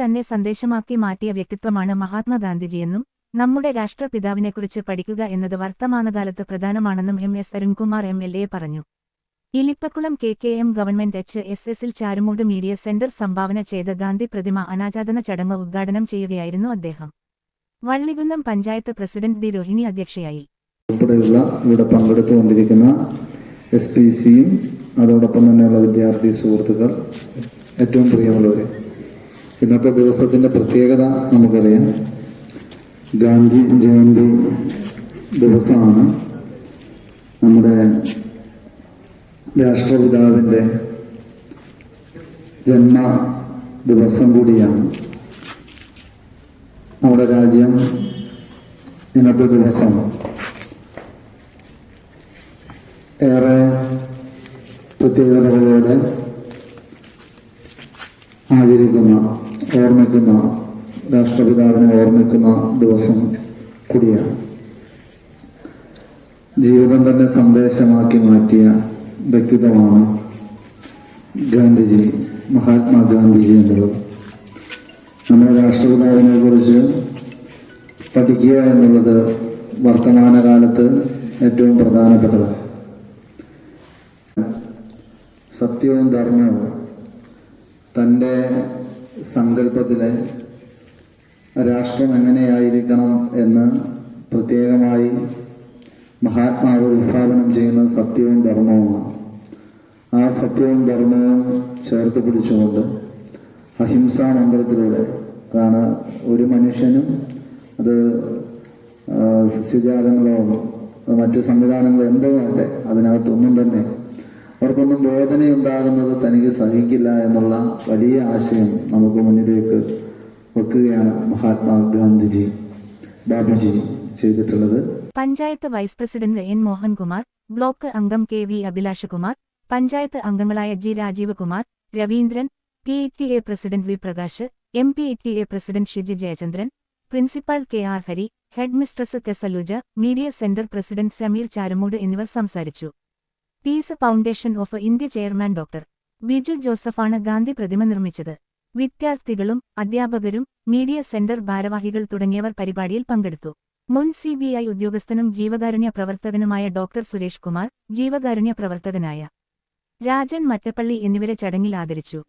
തന്നെ സന്ദേശമാക്കി മാറ്റിയ വ്യക്തിത്വമാണ് മഹാത്മാഗാന്ധിജിയെന്നും നമ്മുടെ രാഷ്ട്രപിതാവിനെക്കുറിച്ച് പഠിക്കുക എന്നത് വർത്തമാനകാലത്ത് പ്രധാനമാണെന്നും M S Arunkumar M L A പറഞ്ഞു. Ilippakkulam K K M government H S എസിൽ ചാരുമൂട് മീഡിയ സെന്റർ സംഭാവന ചെയ്ത ഗാന്ധി പ്രതിമ അനാചാദന ചടങ്ങ് ഉദ്ഘാടനം ചെയ്യുകയായിരുന്നു അദ്ദേഹം. വള്ളികുന്നം പഞ്ചായത്ത് പ്രസിഡന്റ് ഡി രോഹിണി അധ്യക്ഷയായി. ഉൾപ്പെടെയുള്ള ഇവിടെ പങ്കെടുത്തുകൊണ്ടിരിക്കുന്ന എസ് പി സിയും അതോടൊപ്പം തന്നെയുള്ള വിദ്യാർത്ഥി സുഹൃത്തുക്കൾ ഏറ്റവും പ്രിയമുള്ളവരെ ഇന്നത്തെ ദിവസത്തിന്റെ പ്രത്യേകത നമുക്കറിയാം. ഗാന്ധി ജയന്തി ദിവസമാണ്. നമ്മുടെ രാഷ്ട്രപിതാവിന്റെ ജന്മ ദിവസം കൂടിയാണ്. നമ്മുടെ രാജ്യം ഇന്നത്തെ ദിവസം ഏറെ പ്രത്യേകതകളോടെ ആചരിക്കുന്ന ഓർമ്മിക്കുന്ന രാഷ്ട്രപിതാവിനെ ഓർമ്മിക്കുന്ന ദിവസം കൂടിയാണ്. ജീവിതം തന്നെ സന്ദേശമാക്കി മാറ്റിയ വ്യക്തിത്വമാണ് ഗാന്ധിജി മഹാത്മാഗാന്ധിജി എന്നുള്ളത്. നമ്മുടെ രാഷ്ട്രപിതാവിനെ കുറിച്ച് പഠിക്കുക എന്നുള്ളത് വർത്തമാനകാലത്ത് ഏറ്റവും പ്രധാനപ്പെട്ടതാണ്. സത്യവും ധർമ്മവും തന്റെ സങ്കല്പത്തിലെ രാഷ്ട്രം എങ്ങനെയായിരിക്കണം എന്ന് പ്രത്യേകമായി മഹാത്മാവ് ഉദ്ഘാടനം ചെയ്യുന്ന സത്യവും ധർമ്മവുമാണ് ആ സത്യവും ധർമ്മവും ചേർത്ത് പിടിച്ചുകൊണ്ട് അഹിംസാ മന്ത്രത്തിലൂടെ അതാണ് ഒരു മനുഷ്യനും അത് സസ്യജാലങ്ങളോ മറ്റ് സംവിധാനങ്ങളോ എന്തോ ആകട്ടെ അതിനകത്തൊന്നും തന്നെ അവർക്കൊന്നും വേദനയുണ്ടാകുന്നത് തനിക്ക് സഹിക്കില്ല എന്നുള്ള വലിയ ആശയം നമുക്ക് മുന്നിലേക്ക് വെക്കുകയാണ് മഹാത്മാഗാന്ധിജി ബാബുജി ചെയ്തിട്ടുള്ളത്. Panchayat vice president N Mohankumar block അംഗം കെ വി അഭിലാഷകുമാർ പഞ്ചായത്ത് അംഗങ്ങളായ G Rajeev Kumar Raveendran P E T A president V Prakash M P E T A president Shiji Jayachandran principal K R Hari headmistress K Saluja media centre president Sameer Charummoodu എന്നിവർ സംസാരിച്ചു. Peace foundation of India chairman doctor Biju ജോസഫാണ് Gandhi പ്രതിമ നിർമ്മിച്ചത്. വിദ്യാർത്ഥികളും അധ്യാപകരും media centre ഭാരവാഹികൾ തുടങ്ങിയവർ പരിപാടിയിൽ പങ്കെടുത്തു. മുൻ സി ബി ഐ ഉദ്യോഗസ്ഥനും ജീവകാരുണ്യ പ്രവർത്തകനുമായ ഡോക്ടർ സുരേഷ് കുമാർ ജീവകാരുണ്യ പ്രവർത്തകനായ രാജൻ മറ്റപ്പള്ളി എന്നിവരെ ചടങ്ങിൽ ആദരിച്ചു.